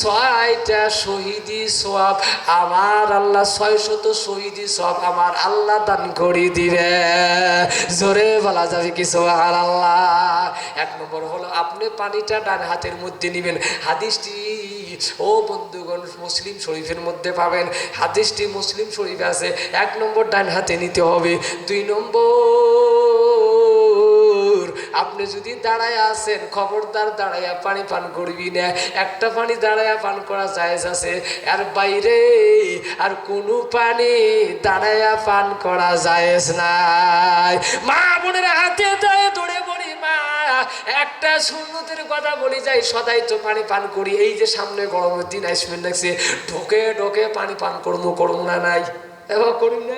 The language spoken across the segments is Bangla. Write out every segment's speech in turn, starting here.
ছয়টা শহীদি সব আমার আল্লাহ ছয় শত শহীদি সব আমার আল্লাহ দান করে দিবে জোরে বলা যাবে কি সোহার আল্লাহ এক নম্বর হলো, আপনি পানিটা ডান হাতের মধ্যে নেবেন। হাদিসটি, ও বন্ধুগণ, মুসলিম শরীফের মধ্যে পাবেন। হাদিসটি মুসলিম শরীফ আছে। এক নম্বর ডান হাতে নিতে হবে। দুই নম্বর আপনি যদি দাঁড়ায় আছেন, খবরদার দাঁড়াইয়া পানি পান করবি না। একটা পানি দাঁড়াইয়া পান করা জায়েজ আছে। আর বাইরে আর কোনো পানি দাঁড়াইয়া পান করা জায়েজ নাই। মা বোনের হাতে দাঁড়িয়ে দৌড়ে পড়ি মা, একটা শূন্যতের কথা বলি যাই, সদাই তো পানি পান করি। এই যে সামনে গরমের দিন আসবেন লাগছে। ঢোকে ঢোকে পানি পান করব করব না নাই? এবার করি না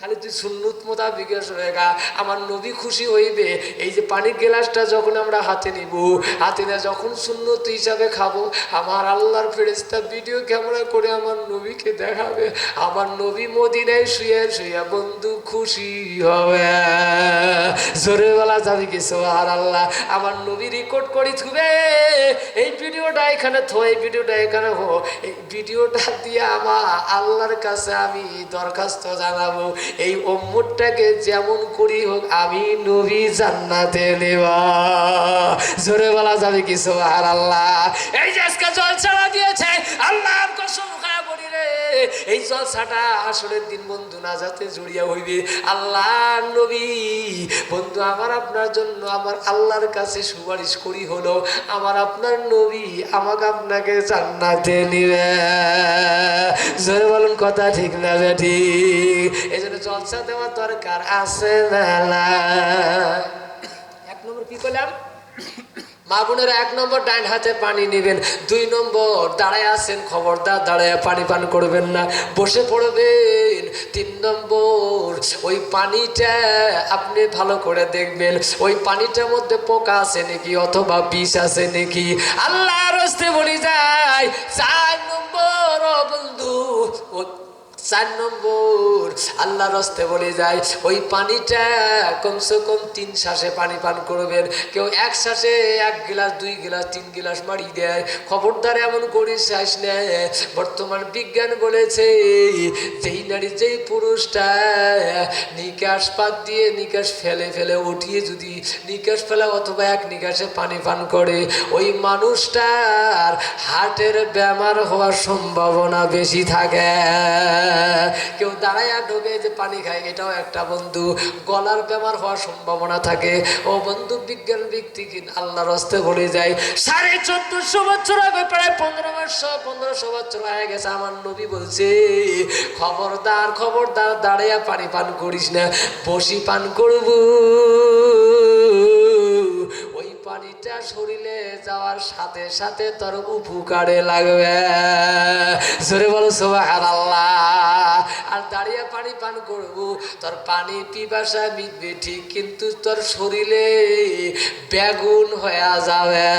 খালি তুই সুন্নত মোতাবিক গা আমার নবী খুশি হইবে। এই যে পানির গ্লাসটা যখন আমরা হাতে নিব, হাতে না যখন সুন্নত হিসাবে খাব, আমার আল্লাহর ফেরেস্তা ভিডিও ক্যামেরা করে আমার নবীকে দেখাবে। আমার নবী মদিনায় শুয়ে শুয়ে বন্ধু খুশি হবে। জোরে বলা যাবে কিছু আর আল্লাহ আমার নবী রেকর্ড করি থুবে এই ভিডিওটা এখানে থো, এই ভিডিওটা এখানে হো। এই ভিডিওটা দিয়ে আমার আল্লাহর কাছে আমি দরখাস্ত জানাব। এই অম্মুরটাকে যেমন করি হোক, আমি নবী জান্নাতে নেওয়া জোরে বলা যাবে কিছু আর আল্লাহ এই যে আজকে জল ছাড়া দিয়েছে এই জলসাটা আসলের দিন বন্ধু না যাতে জড়িয়া হইবে। আল্লাহ নবী, বন্ধু, আমার আপনার জন্য আমার আল্লাহর কাছে সুপারিশ করি হলো, আমার আপনার নবী আমাকে আপনাকে জান্নাতে নিবে। জোরে বলুন কথা ঠিক না ঠিক? এই জন্য জলসা দেওয়ার দরকার আছে না এক নম্বর কি করলাম মা বোনেরা, এক নম্বর ডাইন হাতে পানি নেবেন, দুই নম্বর দাঁড়ায় আছেন খবরদার, দাঁড়ায় পানি পান করবেন না, বসে পড়বেন। তিন নম্বর, ওই পানিটা আপনি ভালো করে দেখবেন, ওই পানিটার মধ্যে পোকা আছে নাকি অথবা বিষ আছে নাকি? আল্লাহ রস্তে বলি যায়, চার নম্বর বন্ধু চার নম্বর। আল্লাহ রস্তে বলে যায়, ওই পানিটা কমসে কম তিন শ্বাসে পানি পান করবেন। কেউ এক শ্বাসে, এক গিলাস, দুই গিলাস, তিন গিলাস মারি দেয়। খবরদার এমন করিস শ্বাস নেয়। বর্তমান বিজ্ঞান বলেছে, যেই নারী, যেই পুরুষটা নিকাশ পাত দিয়ে নিকাশ ফেলে ফেলে উঠিয়ে যদি নিকাশ ফেলে অথবা এক নিকাশে পানি পান করে, ওই মানুষটার হার্টের বেমার হওয়ার সম্ভাবনা বেশি থাকে। কেউ দাঁড়াইয়া ঢোকে যে পানি খায়, এটাও একটা বন্ধু। গলার বেমার হওয়ার সম্ভাবনা থাকে। ও বন্ধু বিজ্ঞান ব্যক্তি আল্লাহর হস্তে বলে যায়, সাড়ে চোদ্দশো বছর আগে, প্রায় পনেরো বছর, পনেরোশো বছর হয়ে গেছে, আমার নবী বলছে, খবরদার খবরদার দাঁড়াইয়া পানি পান করিস না, বসি পান করব। পানিটা শরীরে যাওয়ার সাথে সাথে তোর উপকারে লাগবে। জোরে বলো সোবাহার আল্লাহ আর দাঁড়িয়ে পানি পান করব। তোর পানি পিপাসা মিটবে ঠিক, কিন্তু তোর শরীরে বেগুন হয়ে যাবে।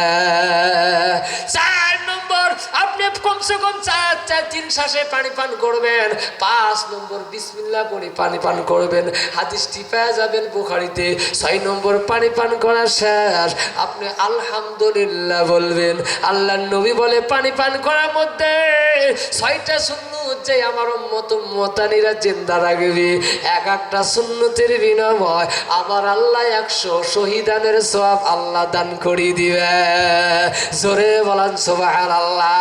চার নম্বর, আপনি কমসে কম চার চার, তিন শ্বাসে পানি পান করবেন। পাঁচ নম্বর বিসমিল্লা করে পানি পান করবেন। হাদিসটি পেয়ে যাবেন বুখারিতে। ছয় নম্বর, পানি পান করা শেষ। আপনি আলহামদুলিল্লাহ বলবেন। আল্লাহ নবী বলে পানি পান করার মধ্যে ছয়টা শূন্য যে আমার মত মতানিরা চিন্তা রাখবে। এক একটা শূন্যতের বিনিময় আমার আল্লাহ একশো শহীদানের সব আল্লাহ দান করে দিবে। জোরে বলান সোবাহার আল্লাহ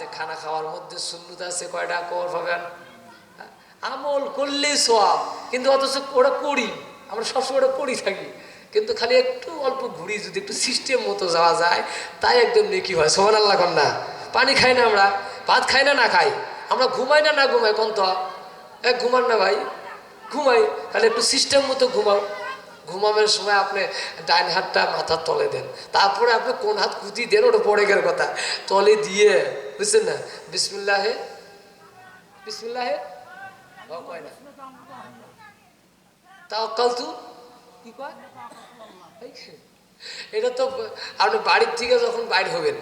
যে খানা খাওয়ার মধ্যে শূন্যতা আছে, কয়টা কর পাবেন? আমল করলে সব কিন্তু অথচ ওরা করি, আমরা সবসময় ওটা করি থাকি। কিন্তু খালি একটু অল্প ঘুরি যদি একটু সিস্টেম মতো যাওয়া যায়, তাই একদম নেকি হয়। সোমান আল্লাহ না পানি খাই না আমরা। ভাত খাই না না খাই। আমরা ঘুমাই না না ঘুমাই কোন তো এ, ঘুমান না ভাই। ঘুমাই। তাহলে একটু সিস্টেম মতো ঘুমাও। ঘুমানোর সময় আপনি ডাইন হাতটা মাথার তলে দেন। তারপরে আপনি কোন হাত কুতি দেন, ওটা পড়ে গেল কথা। তলে দিয়ে, বুঝছেন না? বিসমিল্লাহ। হে বিসমিল্লাহ? হে কয় না? তাওয়াক্কাল তু কি এটা তো আপনি বাড়ির থেকে যখন বাইর হবেন,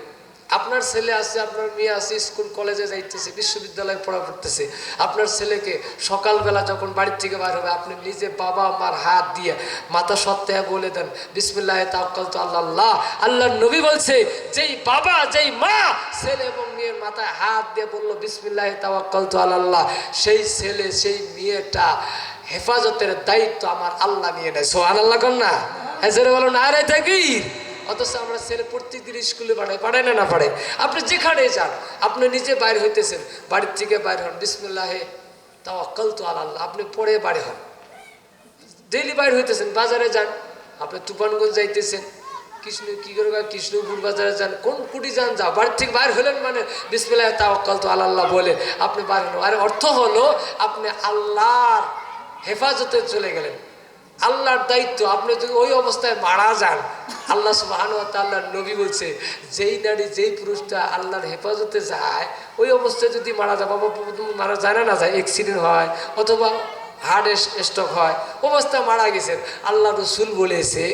আপনার ছেলে আছে, আপনার মেয়ে আছে, স্কুল, কলেজে যাইতেছে, বিশ্ববিদ্যালয়ে পড়া পড়তেছে আপনার ছেলেকে সকালবেলা যখন বাড়ির থেকে বাইর হবে, আপনি নিজে বাবা মার হাত দিয়ে মাথা সত্ত্বে বলে দেন, বিসমিল্লাহ তাওকাল তো আল্লাহ আল্লাহ আল্লাহ নবী বলছে, যেই বাবা, যেই মা ছেলে এবং মেয়ের মাথায় হাত দিয়ে বলল, বিসমিল্লাহ তাওয়াক্কাল তো আল্লাহ সেই ছেলে, সেই মেয়েটা হেফাজতের দায়িত্ব আমার আল্লাহ নিয়ে নেয়। সোহান আল্লাহ না? হ্যাঁ বলো, না আরে তাকির অথচ আমরা ছেলে প্রত্যেকদিন স্কুলে পাঠাই, পাঠায় না না পাঠাই আপনি যেখানে যান, আপনি নিজে বাইরে হইতেছেন, বাড়ির থেকে বাইরে হন। বিসমুল্লাহে তাও অক্কাল তো আল্লাহ আপনি পড়ে বাড়ি হন। ডেইলি বাইরে হইতেছেন, বাজারে যান। আপনি তুফানগঞ্জ যাইতেছেন, কৃষ্ণ, কি করে কৃষ্ণপুর বাজারে যান, কোন কুটি যান যা বাড়ির থেকে বাইর হলেন মানে বিসমিল্লাহ তাওয়াক্কাল তো আল্লাহ বলে আপনি বাইর হলেন আর অর্থ হলো আপনি আল্লাহর হেফাজতে চলে গেলেন। আল্লাহর দায়িত্ব, আপনি যদি ওই অবস্থায় মারা যান, আল্লাহ সুবাহান নবী বলছে, যেই নারী, যেই পুরুষটা আল্লাহর হেফাজতে যায়, ওই অবস্থায় যদি মারা যায়, বাবা তুমি মারা যায় না যায় অ্যাক্সিডেন্ট হয় অথবা হার্ট স্ট্রোক হয়, অবস্থা মারা গেছেন। আল্লাহ রসুল বলেছে,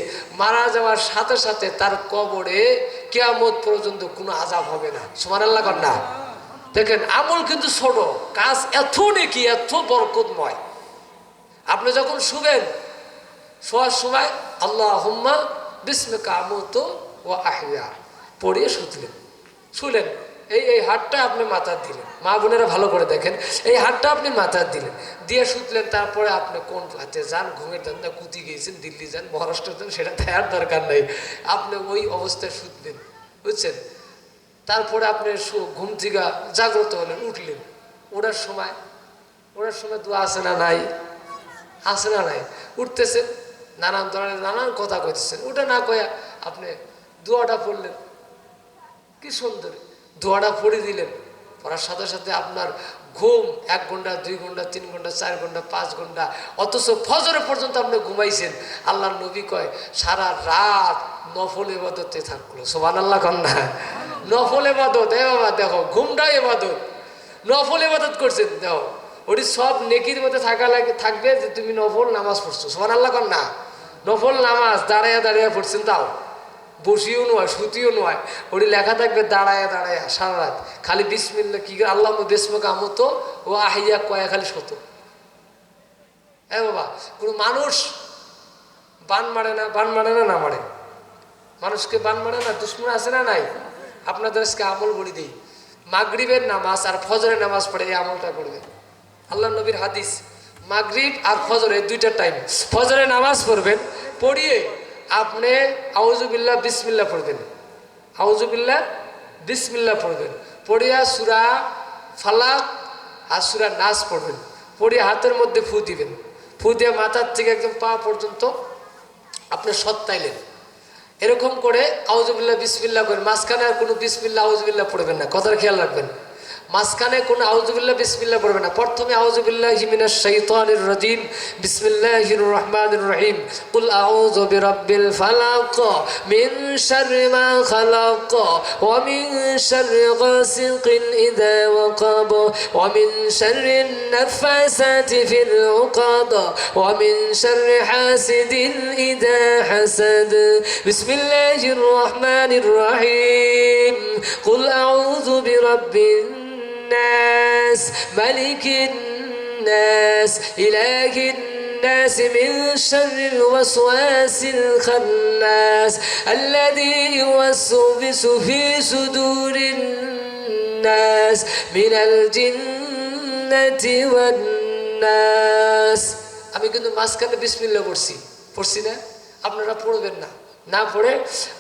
মারা যাওয়ার সাথে সাথে তার কবরে কেয়ামত পর্যন্ত কোনো আজাব হবে না। সুমান আল্লাহ না। দেখেন, আমল কিন্তু ছোট, কাজ এত নাকি, এত বরকতময়। আপনি যখন শুবেন, শোয়ার সময় আল্লাহ হুম্মা বিস্মে কামত ও আহিয়া পড়িয়ে শুতলেন। শুলেন। এই এই হাতটা আপনি মাথার দিলেন। মা বোনেরা ভালো করে দেখেন। এই হাতটা আপনি মাথার দিলেন। দিয়ে শুতলেন, তারপরে আপনি কোন হাতে যান, ঘুমের ধান্দা কুতি গিয়েছেন, দিল্লি যান, মহারাষ্ট্র যান, সেটা দেওয়ার দরকার নেই। আপনি ওই অবস্থায় শুতলেন, বুঝছেন? তারপরে আপনি ঘুম থেকে জাগ্রত হলেন, উঠলেন। ওড়ার সময় ওড়ার সময় দোয়া আছে না নাই? আছে না নাই। উঠতেছেন, নানান ধরনের নানান কথা কইতেছেন। ওটা না কয়া আপনি দোয়াটা পড়লেন। কি সুন্দর। দোয়াটা পড়ে দিলেন। পড়ার সাথে সাথে আপনার ঘুম এক ঘণ্টা, দুই ঘণ্টা, তিন ঘণ্টা, চার ঘণ্টা, পাঁচ ঘণ্টা, অথচ ফজরে পর্যন্ত আপনি ঘুমাইছেন। আল্লাহর নবী কয়, সারা রাত নফল এবাদতে থাকল। সোমান আল্লাহ কন্যা নফল এবাদত এ বাবা, দেখো ঘুমটা এবাদত নফল এবাদত করছেন, দেখো। ওটি সব নেকির মধ্যে থাকা লাগে থাকবে যে তুমি নফল নামাজ পড়ছো। সোমান আল্লাহ কন্যা নফল নামাজ দাঁড়াইয়া দাঁড়াইয়া পড়ছেন তাও। বসিও নয় সুতিও নয়। ওটি লেখা থাকবে দাঁড়ায় দাঁড়ায় সারা রাত। খালি বিসমিল্লা কি আল্লাহ বেসমক আমতো, ও আহিয়া কয়া খালি শত হ্যাঁ বাবা, কোনো মানুষ বান মারে না, বান মারে না না মারে? মানুষকে বান মারে না, দুশ্মন আছে না নাই? আপনাদের আজকে আমল বলি দিই। মাগরিবের নামাজ আর ফজরের নামাজ পড়ে এই আমলটা করবে। আল্লাহ নবীর হাদিস, মাগরিব আর ফজরে দুইটা টাইম ফজরে নামাজ পড়বেন, পড়িয়ে আপনি আউজুবিল্লাহ বিসমিল্লাহ পড়বেন। আউজুবিল্লাহ বিসমিল্লাহ পড়বেন। পড়িয়া সুরা ফালাক আর সুরা নাচ পড়বেন। পড়িয়ে হাতের মধ্যে ফু দিবেন। ফু দিয়ে মাথার থেকে একদম পা পর্যন্ত আপনি সত্তাইলেন এরকম করে আউজুবিল্লাহ বিসমিল্লাহ করেন। মাঝখানে আর কোনো বিসমিল্লাহ আউজুবিল্লাহ পড়বেন না। কথার খেয়াল রাখবেন। মাঝখানে কোনো আউজুবিল্লা বিসমিল্লা পড়বে না প্রথমে আউজুবিল্লাহ মিনাশ শাইতানির রাজিম বিসমিল্লাহির রহমানির রহিম কুল আউযু বিরাব্বিল ফালাক মিন শাররি মা খালাক ওয়া মিন শাররি গাসিকিন ইযা ওয়াকাব ওয়া মিন শাররি নাফাসাতি ফিল উকাদ ওয়া মিন শাররি হাসিদিন ইযা হাসাদ বিসমিল্লাহির রহমানির রহিম কুল আউযু বিরাব্বিল الناس ملك الناس إله الناس من شر الوسواس الخناس الذي يوسوس في صدور الناس من الجنة والناس আমি কিন্তু মাঝখানে বিসমিল্লা পড়ছি পড়ছি না আপনারা পড়বেন না না পড়ে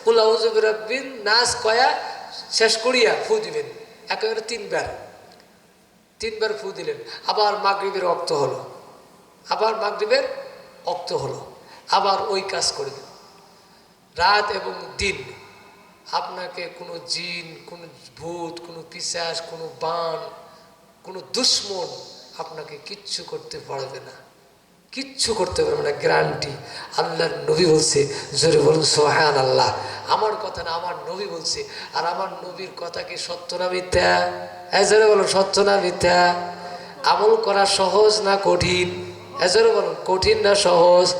কুলাউজবিন নাচ কয়া শেষ করিয়া ফু দিবেন একেবারে তিনবার তিনবার ফু দিলেন। আবার মাগরীবের অক্ত হলো। আবার মাগরীবের অক্ত হলো। আবার ওই কাজ করবেন রাত এবং দিন আপনাকে কোনো জিন, কোনো ভূত, কোনো পিসাস কোনো বান, কোনো দুশ্মন আপনাকে কিচ্ছু করতে পারবে না। কিচ্ছু করতে পারবে না গ্যারান্টি আল্লাহর নবী বলছে, জোরে বলুন সোহান আল্লাহ আমার কথা না, আমার নবী বলছে। আর আমার নবীর কথা কি সত্য না মিথ্যা? হ্যাঁ জোরে বলুন, সত্য না মিথ্যা? আমল করা সহজ না কঠিন? হ্যাঁ জোরে বলুন, কঠিন না সহজ?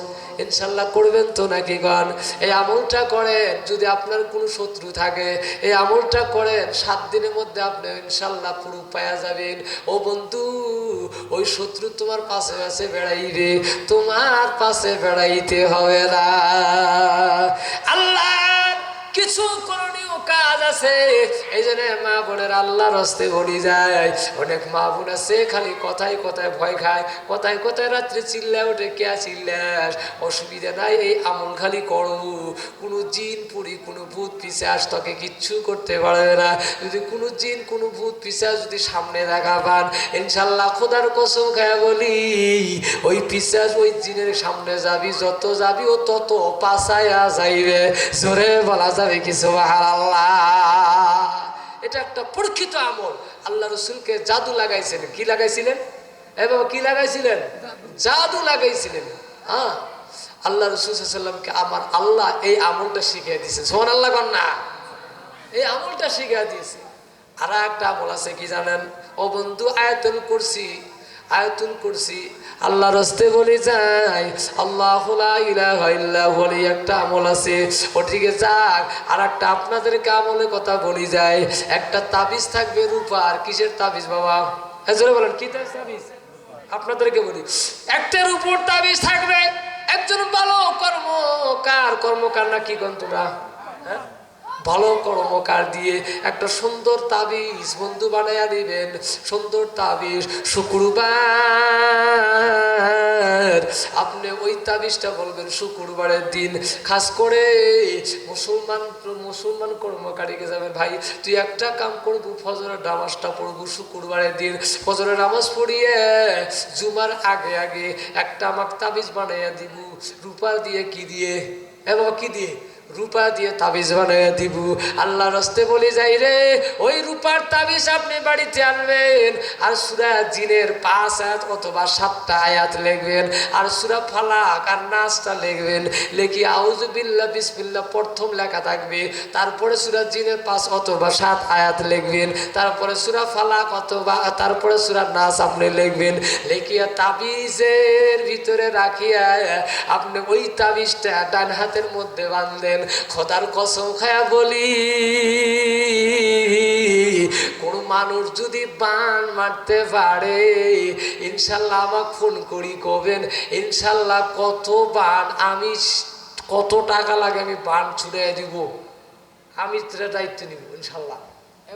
ইনশাল্লাহ করবেন তো নাকি গান? এই আমলটা করেন, যদি আপনার কোনো শত্রু থাকে, এই আমলটা করেন, সাত দিনের মধ্যে আপনি ইনশাল্লাহ পুরো পায়া যাবেন। ও বন্ধু, ওই শত্রু তোমার পাশে পাশে বেড়াইবে তোমার পাশে বেড়াইতে হবে না। আল্লাহ, কিছু করণীয় কাজ আছে। এই জন্য মা বোনের আল্লাহর হস্তে বলি যায়। অনেক মা বোন আছে, খালি কথায় কথায় ভয় খায়। কথায় কথায় রাত্রে চিল্লা ওঠে কে চিল্লাস? অসুবিধা নাই, এই আমল খালি করো। কোনো জিন, পুরি, কোনো ভূত পিসাস তোকে কিচ্ছু করতে পারবে না। যদি কোনো জিন, কোনো ভূত পিসাস যদি সামনে দেখা পান, ইনশাল্লাহ খোদার কসম খায় বলি, ওই পিসাস ওই জিনের সামনে যাবি, যত যাবি ও তত পাশায়া যাইবে। জোরে বলা যাবে কিছু আল্লাহ এটা একটা পরীক্ষিত আমল। আল্লাহ রসুলকে জাদু লাগাইছিলেন কি লাগাইছিলেন? এবং কি লাগাইছিলেন? জাদু লাগাইছিলেন। হ্যাঁ? আল্লাহ রসুল সাল্লামকে আমার আল্লাহ এই আমলটা শিখিয়ে দিয়েছে সোমান আল্লাহ কন্যা এই আমলটা শিখিয়ে দিয়েছে। আর একটা আমল আছে কি জানেন? ও বন্ধু আয়তন করছি আয়তন করছি আল্লাহ রস্তে বলে যাই আল্লাহ বলে একটা আমল আছে। ওটিকে যাক আর একটা আপনাদেরকে আমলের কথা বলি যায় একটা তাবিজ থাকবে রূপার। কিসের তাবিজ বাবা? হ্যাঁ বলেন, কি তাবিজ? আপনাদেরকে বলি একটার উপর তাবিজ থাকবে একজন ভালো কর্মকার। কর্মকার না কি কন তোমরা? হ্যাঁ? ভালো কর্মকার দিয়ে একটা সুন্দর তাবিজ বন্ধু বানাইয়া দিবেন। সুন্দর তাবিজ, শুক্রবার। আপনি ওই তাবিজটা বলবেন, শুক্রবারের দিন। খাস করে মুসলমান মুসলমান কর্মকারীকে যাবেন ভাই, তুই একটা কাম করব, ফজরের নামাজটা পড়ব শুক্রবারের দিন। ফজরের নামাজ পড়িয়ে জুমার আগে আগে একটা আমাকে তাবিজ বানাইয়া দিব। রূপার দিয়ে কি দিয়ে? এবং কি দিয়ে? রূপা দিয়ে তাবিজ বানাইয়া দিব। আল্লাহ রস্তে বলে যাই রে, ওই রূপার তাবিজ আপনি বাড়িতে আনবেন। আর সুরা জিনের পাঁচ আয়াত অথবা সাতটা আয়াত লিখবেন। আর সুরা ফালাক আর নাচটা লিখবেন। লেখি আউজ বিল্লা বিসমিল্লা প্রথম লেখা থাকবে। তারপরে সুরা জিনের পাঁচ অথবা সাত আয়াত লিখবেন। তারপরে সুরা ফালাক অথবা, তারপরে সুরা নাচ আপনি লিখবেন। লেখিয়া তাবিজের ভিতরে রাখিয়া আপনি ওই তাবিজটা ডান হাতের মধ্যে বাঁধলেন। খোদার কসম খায়া বলি, কোন মানুষ যদি বান মারতে পারে, ইনশাল্লাহ আমাকে ফোন করি কবেন, ইনশাল্লাহ কত বান আমি কত টাকা লাগে আমি বান ছুড়ে দিব, আমি দায়িত্ব নিব, ইনশাল্লাহ।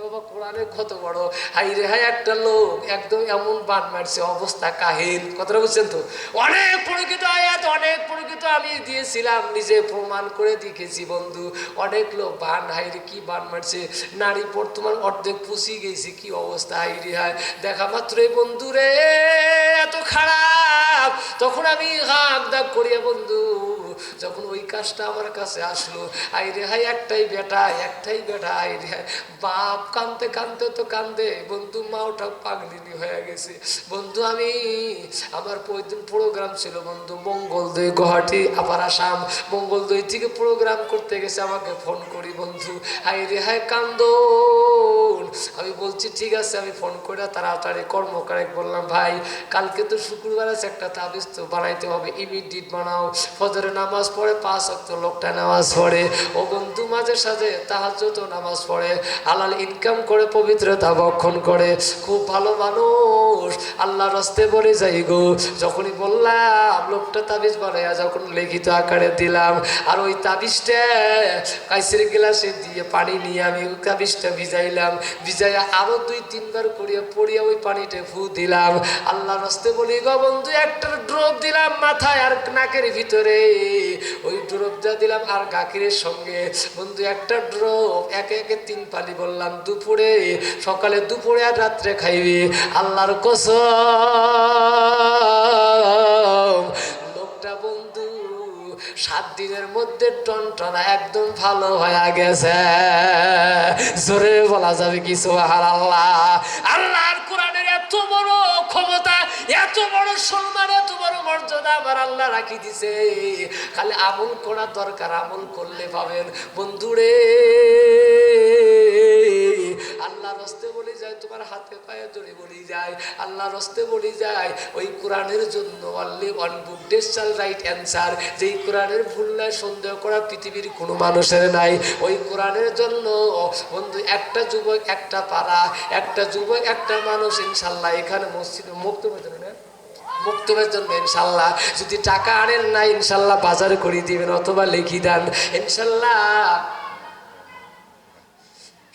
বাবা কোরআনে কত বড়? হাই রে হাই একটা লোক একদম এমন বান মারছে, অবস্থা কাহিল। কথাটা বুঝছেন তো? অনেক পরিচিত আয়াত, অনেক পরিচিত আমি দিয়েছিলাম, নিজে প্রমাণ করে দেখেছি বন্ধু। অনেক লোক বান হাই রে কি বান মারছে? নারী বর্তমান অর্ধেক পুষি গেছে, কি অবস্থা হাই রে হাই দেখা মাত্রই বন্ধু রে, এত খারাপ। তখন আমি হাক দাগ করিয়া, বন্ধু, যখন ওই কাজটা আমার কাছে আসলো আই রে হাই একটাই বেটা একটাই বেটা আই রে হাই বাপ কানতে কানতে তো কান্দে বন্ধু মাওটা পাগলিনি হয়ে গেছে। বন্ধু, আমি আমার দিন প্রোগ্রাম ছিল, বন্ধু মঙ্গলদৈ গুয়াহাটি আবার আসাম। মঙ্গলদৈ থেকে প্রোগ্রাম করতে গেছে, আমাকে ফোন করি, বন্ধু। হাই রে হাই কান্দন। আমি বলছি, ঠিক আছে, আমি ফোন করে তাড়াতাড়ি কর্মকারে বললাম, ভাই, কালকে তো শুক্রবার আছে, একটা তাবিজ তো বানাইতে হবে ইমিডিয়েট বানাও। ফজরে নামাজ পড়ে, পাঁচ অক্ত লোকটা নামাজ পড়ে। ও বন্ধু, মাঝে সাথে তাহাজত নামাজ পড়ে। হালাল ইনকাম করে পবিত্রতা বক্ষণ করে। খুব ভালো মানুষ। আল্লাহ রস্তে বলে যাই গো। যখনই বললাম, লোকটা তাবিজ বানাইয়া যখন লিখিত আকারে দিলাম, আর ওই তাবিজটা কাইসের গ্লাসে দিয়ে পানি নিয়ে আমি ওই তাবিজটা ভিজাইলাম। ভিজাইয়া আরও দুই, তিনবার করিয়া পড়িয়া ওই পানিতে ফু দিলাম। আল্লাহ রস্তে বলি, গো বন্ধু, একটা ড্রপ দিলাম মাথায় আর নাকের ভিতরে। ওই ড্রপটা দিলাম আর গাকিরের সঙ্গে। বন্ধু, একটা ড্রপ। একে একে তিন পালি বললাম দুপুরে, সকালে দুপুরে আর রাত্রে খাইবে। আল্লাহর কসম। লোকটা বন্ধু, সাত দিনের মধ্যে টনটনা একদম ভালো হয়ে গেছে। জোরে বলা যাবে কি সোহার আল্লাহ আল্লাহর কোরআনের এত বড় ক্ষমতা, এত বড় সম্মান, এত বড় মর্যাদা আমার আল্লাহ রাখি দিছে। খালি আমল করা দরকার, আমল করলে পাবেন। বন্ধুরে আল্লাহ রস্তে বলে যায়, তোমার হাতে পায়ে ধরে বলি যায়, আল্লাহ রস্তে বলি যায়, ওই কোরআনের জন্য অনলি ওয়ান বুক ডেসাল রাইট অ্যান্সার যেই কোরআনের ভুল নাই, সন্দেহ করা পৃথিবীর কোনো মানুষের নাই। ওই কোরআনের জন্য, বন্ধু, একটা যুবক, একটা পাড়া, একটা যুবক, একটা মানুষ, ইনশাল্লাহ, এখানে মসজিদে মুক্ত হয়ে না? মুক্তবের জন্য, ইনশাল্লাহ। যদি টাকা আনেন না, ইনশাল্লাহ বাজার করে দিবেন, অথবা লিখি দেন। ইনশাল্লাহ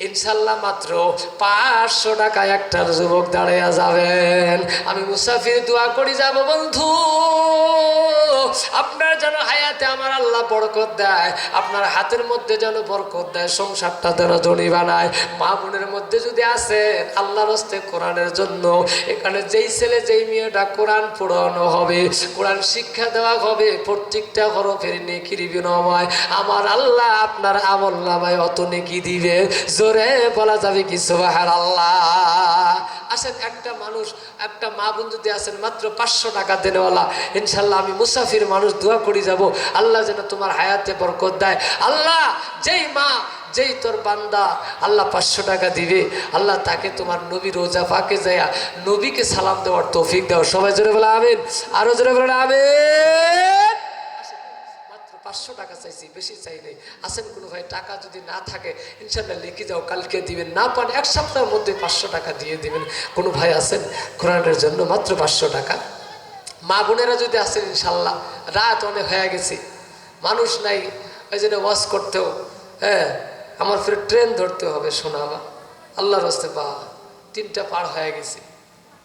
ইনশাল্লাহ মাত্র পাঁচশো টাকা একটা যুবক দাঁড়িয়ে যাবেন। আমি মুসাফির দোয়া করি, যাব বন্ধু। আপনার যেন হায়াতে আমার আল্লাহ বরকত দেয়, আপনার হাতের মধ্যে যেন বরকত দেয়, সংসারটা যেন জনি বানায়। মা বোনের মধ্যে যদি আসেন, আল্লাহর হস্তে কোরআনের জন্য, এখানে যেই ছেলে, যেই মেয়েটা কোরআন পড়ানো হবে, কোরআন শিক্ষা দেওয়া হবে, প্রত্যেকটা হরফের নেকির বিনময়। আমার আল্লাহ আপনার আমল নামায় অত নেকি দিবে। জোরে বলা যাবে কি সুবাহার আল্লাহ আসেন একটা মানুষ, একটা মা বোন যদি আসেন মাত্র পাঁচশো টাকা দেনেওয়ালা। ইনশাল্লাহ আমি মুসাফির মানুষ, দোয়া করি যাব। আল্লাহ যেন তোমার হায়াতে বরকত দেয়। আল্লাহ, যেই মা, যেই তোর বান্দা, আল্লাহ পাঁচশো টাকা দিবে। আল্লাহ তাকে তোমার নবী রোজা ফাঁকে যায় নবীকে সালাম দেওয়ার তৌফিক দাও। সবাই জোরে বলে আবেন আরও জোরে বলে আবেন পাঁচশো টাকা চাইছি, বেশি চাই নাই। আসেন কোনো ভাই, টাকা যদি না থাকে ইনশাল্লাহ লিখে যাও, কালকে দিবেন। না পান, এক সপ্তাহের মধ্যে পাঁচশো টাকা দিয়ে দিবেন। কোনো ভাই আছেন কোরআনের জন্য মাত্র পাঁচশো টাকা। মা বোনেরা যদি আসেন ইনশাল্লাহ রাত অনেক হয়ে গেছে। মানুষ নাই, ওই জন্য ওয়াশ করতেও হ্যাঁ আমার ফের ট্রেন ধরতে হবে শোনাবা আল্লাহর হস্তে পাওয়া তিনটা পার হয়ে গেছে।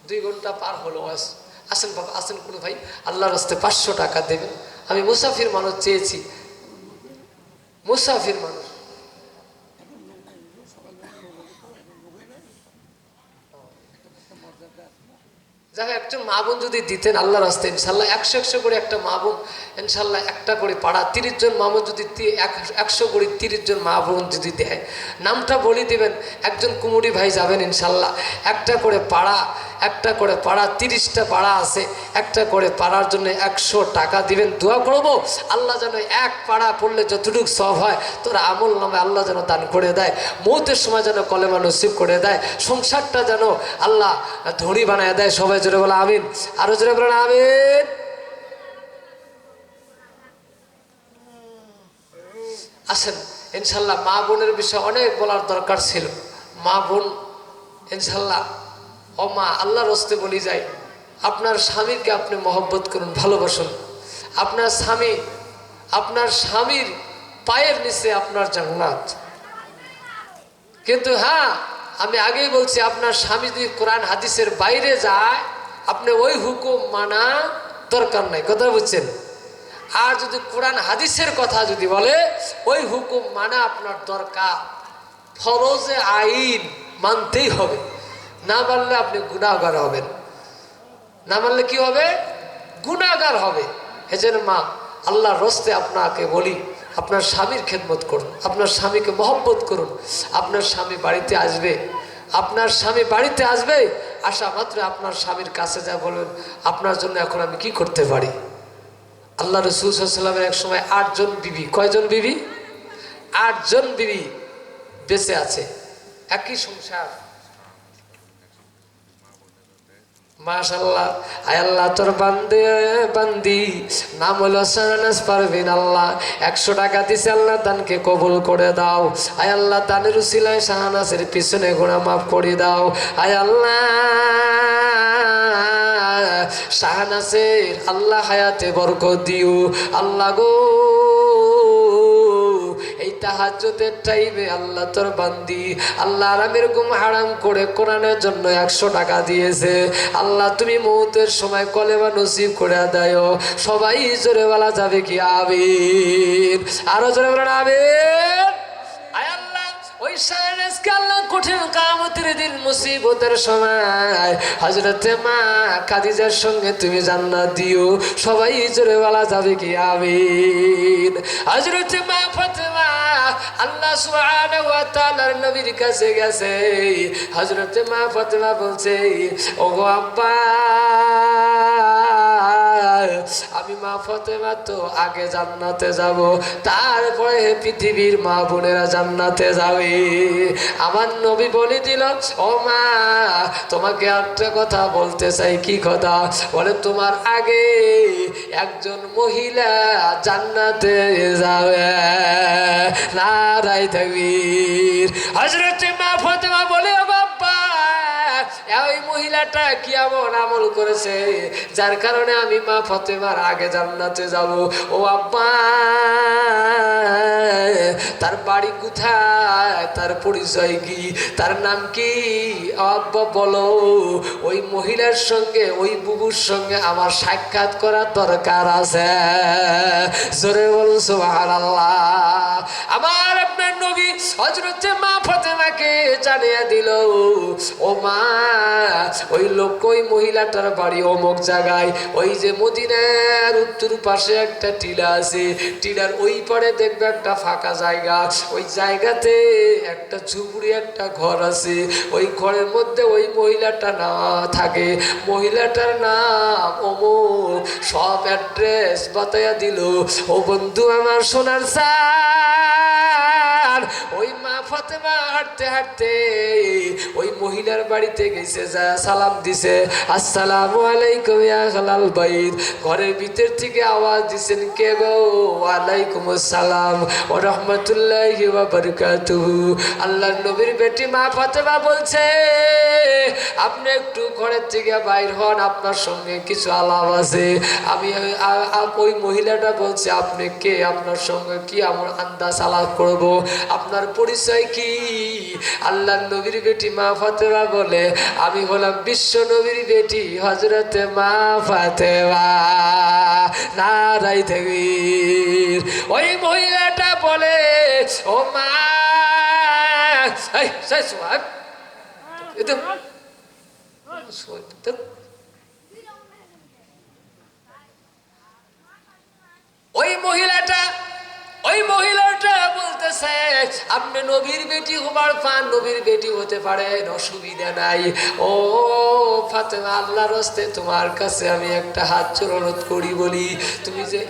দুই ঘণ্টা পার হলো ওয়াশ আসেন বাবা, আসেন কোনো ভাই, আল্লাহর হস্তে পাঁচশো টাকা দেবেন। আমি মুসাফির মানুষ চেয়েছি। মুসাফির মানুষ। যাক একজন মা বোন যদি দিতেন আল্লাহ রাস্তায়, ইনশাল্লাহ একশো একশো করে একটা মা বোন, ইনশাল্লাহ একটা করে পাড়া, তিরিশ জন মা বোন যদি একশো করে তিরিশ জন মা বোন যদি দেয়, নামটা বলি দিবেন, একজন কুমুরি ভাই যাবেন, ইনশাল্লাহ। একটা করে পাড়া, একটা করে পাড়া, তিরিশটা পাড়া আছে, একটা করে পাড়ার জন্য একশো টাকা দিবেন, দোয়া করব, আল্লাহ যেন এক পাড়া পড়লে যতটুকু সব হয়, তোর আমল নামে আল্লাহ যেন দান করে দেয়, মৌতের সময় যেন কলেমা নসিব করে দেয়, সংসারটা যেন আল্লাহ ধনী বানায় দেয় সবাই জোরে বলে, আমিন। আরও জোরে বলেন আমিন। আসেন, ইনশাল্লাহ মা বোনের বিষয়ে অনেক বলার দরকার ছিল। মা বোন, ইনশাল্লাহ, ও মা, আল্লাহর হস্তে বলি যাই। আপনার স্বামীকে আপনি মহব্বত করুন, ভালোবাসুন। আপনার স্বামী, আপনার স্বামীর পায়ের নিচে আপনার জান্নাত। কিন্তু হ্যাঁ আমি আগেই বলছি, আপনার স্বামী যদি কোরআন, হাদিসের বাইরে যায় আপনি ওই হুকুম মানা দরকার নাই, কথা বুঝছেন? আর যদি কোরআন হাদিসের কথা যদি বলে, ওই হুকুম মানা আপনার দরকার। ফরজে আইন মানতেই হবে। না মানলে আপনি গুণাগার হবেন। না মানলে কি হবে? গুণাগার হবে। এজন্য মা, আল্লাহর রস্তে আপনাকে বলি, আপনার স্বামীর খেদমত করুন, আপনার স্বামীকে মহব্বত করুন। আপনার স্বামী বাড়িতে আসবে আপনার স্বামী বাড়িতে আসবে, আসা মাত্র আপনার স্বামীর কাছে যা বলবেন, আপনার জন্য এখন আমি কি করতে পারি? আল্লাহ রসুল সাল্লামের এক সময় আটজন বিবি, কয়জন বিবি? আটজন বিবি বেঁচে আছে, একই সংসার। আল্লাহ, তোর বান্দে নাম পারভিন আল্লাহ। একশো টাকা দিছে আল্লাহ করে দাও। শাহানাসের পিছনে গোড়া মাফ করে দাও। আয় আল্লাহ শাহানাসের আল্লাহ হায়াতে দিও। আল্লাহ গো তাহাজ্জুদের টাইমে আল্লাহ তোর বান্দি। আল্লাহ আরামের ঘুম হারাম করে কোরআনের জন্য একশো টাকা দিয়েছে। আল্লাহ তুমি মৌতের সময় কলেমা নসিব করে দেয় সবাই জোরে বলা যাবে কি আবির আরও জোরে বলেন আবির ওই সায়ানাসকে কঠিন কামতের দিন মুসিবতের সময়। হজরতে মা কাদিজার সঙ্গে তুমি জান্নাত দিও। সবাই জোরে বলা যাবে কি আমিন। হজরতে মা ফাতেমা আল্লাহ তাআলার নবীর কাছে গেছে। হজরতে মা ফাতেমা বলছে, ওগো আব্বা আমি মা ফতেমা তো আগে জান্নাতে যাব, তারপরে পৃথিবীর মা বোনেরা জান্নাতে যাবে। আমার নবী বলে দিল, ও মা, তোমাকে একটা কথা বলতে চাই, কি কথা? বলে, তোমার আগে একজন মহিলা জান্নাতে যাবে। নারাই থাকবীর হজরত মা ফতেমা ওই মহিলাটা কি এমন আমল করেছে? যার কারণে আমি মা ফতেমার আগে জান্নাতে যাব। ও আব্বা, তার বাড়ি কোথায়? তার পরিচয় কি? তার নাম কি? আব্বা, বলো। ওই মহিলার সঙ্গে, ওই বুবুর সঙ্গে আমার সাক্ষাৎ করার দরকার আছে। জোরে বলুন সুবহানাল্লাহ। আমার আপনার নবী হজরত মা ফতেমাকে জানিয়ে দিল, ও মা ওই লোক, ওই মহিলাটার বাড়ি অমুক জায়গায়। ওই যে মদিনার উত্তর পাশে একটা টিলা আছে। টিলার ওই পারে দেখবে একটা ফাঁকা জায়গা। ওই জায়গাতে একটা ঝুপড়ি একটা ঘর আছে। ওই ঘরের মধ্যে ওই মহিলাটা না থাকে। মহিলাটার নাম অমুক। সব অ্যাড্রেস বাতায়া দিল। ও বন্ধু আমার সোনার স্যার, ওই ফতেমা হাঁটতে হাঁটতে ওই মহিলার বাড়িতে গেছে যা সালাম দিছে। আলাইকুম বাইত। ঘরের ভিতর থেকে আওয়াজ দিছেন, কে গো? ওয়ালাইকুম আসসালাম ওয়া বারাকাতুহু। আল্লাহর নবীর বেটি মা ফাতেমা বলছে, আপনি একটু ঘরের থেকে বাইর হন, আপনার সঙ্গে কিছু আলাপ আছে। আমি ওই মহিলাটা বলছে, আপনি কে? আপনার সঙ্গে কি আমার আন্দাজ আলাপ করব? আপনার পরিচয় কি? আল্লাহ নবীর বেটি মা ফাতেমা বলে, আমি হলাম বিশ্ব নবীর বেটি হজরতে মা ফাতেমা নারাই থাকবীর ওই মহিলাটা বলে, ও মা ওই মহিলাটা ওই মহিলাটা বলতেছে, আপনি নবীর বেটি হবার পান, নবীর বেটি হতে পারেন অসুবিধা নাই। ও ফাতেমা, আল্লাহর হস্তে তোমার কাছে আমি একটা হাত অনুরোধ করি বলি। তুমি যে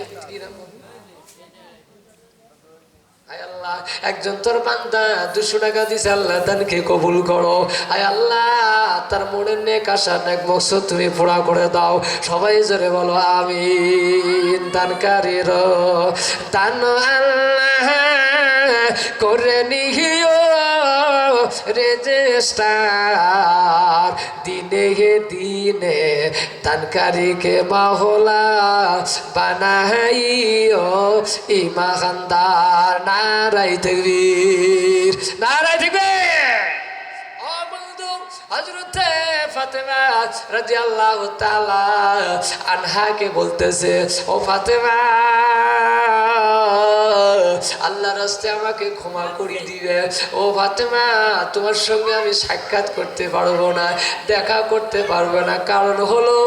একজন তোর বান্দা দুশো টাকা দিছে, আল্লাহ দানকে কবুল করো। আয় আল্লাহ তার মনের নেক আশা, নেক মকসদ তুমি পুরা করে দাও। সবাই জোরে বলো আমি দানকারীর দান আল্লাহ করে নিহিও রেজিস্টার। দিনে হে দিনে দানকারীকে মাহলা বানাইও ইমানদার। নারাই তকবীর নারাই তকবীর। ফাতেমা, রাদিয়াল্লাহু তাআলা আনহাকে বলতেছে, ও ফাতেমা, আল্লাহ রাস্তে আমাকে ক্ষমা করে দিবে। ও ফাতেমা, তোমার সঙ্গে আমি সাক্ষাৎ করতে পারব না, দেখা করতে পারব না। কারণ হলো,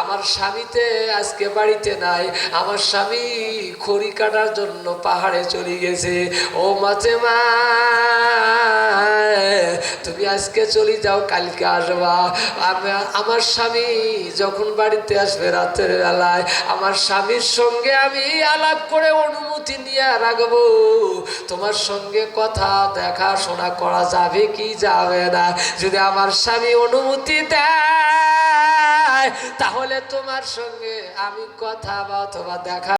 আমার স্বামীতে আজকে বাড়িতে নাই, আমার স্বামী খড়ি কাটার জন্য পাহাড়ে চলে গেছে। ও মাতেমা তুমি আজকে চলে যাও, কালকে আসবা। আমার স্বামী যখন বাড়িতে আসবে রাতের বেলায়, আমার স্বামীর সঙ্গে আমি আলাপ করে অনুমতি নিয়ে রাখব। তোমার সঙ্গে কথা দেখাশোনা করা যাবে কি যাবে না? যদি আমার স্বামী অনুমতি দেয়, তাহলে তোমার সঙ্গে আমি কথা বা অথবা দেখা